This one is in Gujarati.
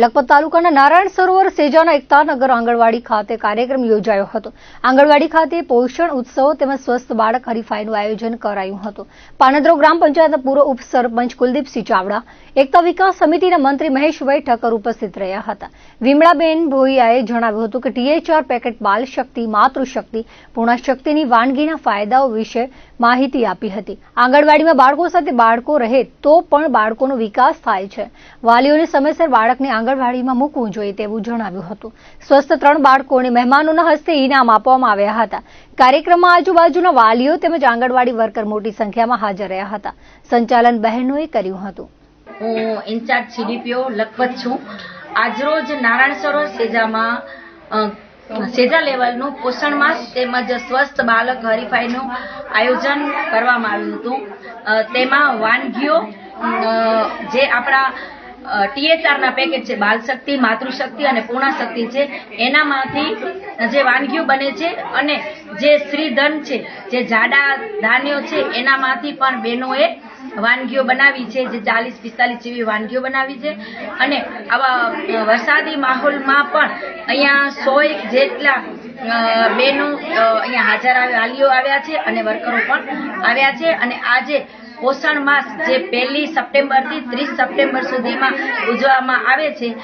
લખપત તાલુકાના નારાયણ સરોવર સેજાના એકતાનગર આંગણવાડી ખાતે કાર્યક્રમ યોજાયો હતો. આંગણવાડી ખાતે પોષણ ઉત્સવ તેમજ સ્વસ્થ બાળક હરીફાઈનું આયોજન કરાયું હતું. પાનદ્રો ગ્રામ પંચાયતના પૂર્વ ઉપસરપંચ કુલદીપસિંહ ચાવડા, એકતા વિકાસ સમિતિના મંત્રી મહેશભાઈ ઠક્કર ઉપસ્થિત રહ્યા હતા. વિમળાબેન ભોઈયાએ જણાવ્યું હતું કે ટીએચઆર પેકેટ બાલ શક્તિ માતૃશક્તિ, પૂર્ણશક્તિની વાનગીના ફાયદાઓ વિશે માહિતી આપી હતી. આંગણવાડીમાં બાળકો સાથે બાળકો રહે તો પણ બાળકોનો વિકાસ થાય છે. વાલીઓને સમયસર બાળકને આંગણવાડીમાં મૂકવું જોઈએ તેવું જણાવ્યું હતું. સ્વસ્થ ત્રણ બાળકોને મહેમાનોના હસ્તે ઇનામ આપવામાં આવ્યા હતા. કાર્યક્રમમાં આજુબાજુના વાલીઓ તેમજ આંગણવાડી વર્કર મોટી સંખ્યામાં હાજર રહ્યા હતા. સંચાલન બહેનોએ કર્યું હતું. હું ઇન્ચાર્જ સીડીપીઓ લખપત છું. આજરોજ નારાયણ સરોવર સેજામાં સેજા લેવલનું પોષણ માસ તેમજ સ્વસ્થ બાળક હરીફાઈનું આયોજન કરવામાં આવ્યું હતું. તેમાં વાનગીઓ જે આપણા ટીએચઆરના પેકેજ છે બાલ શક્તિ માતૃશક્તિ અને પૂર્ણશક્તિ છે, એનામાંથી જે વાનગીઓ બને છે અને જે શ્રીધન છે, જે જાડા ધાન્યો છે, એનામાંથી પણ બહેનોએ વાનગીઓ બનાવી છે, જે ચાલીસ પિસ્તાલીસ જેવી વાનગીઓ બનાવી છે. અને આવા વરસાદી માહોલમાં પણ અહીંયા સો એક જેટલા બહેનો અહીંયા હાજર વાલીઓ આવ્યા છે અને વર્કરો પણ આવ્યા છે. અને આજે પોષણ માસ જે પહેલી સપ્ટેમ્બરથી ત્રીસ સપ્ટેમ્બર સુધીમાં ઉજવવામાં આવે છે.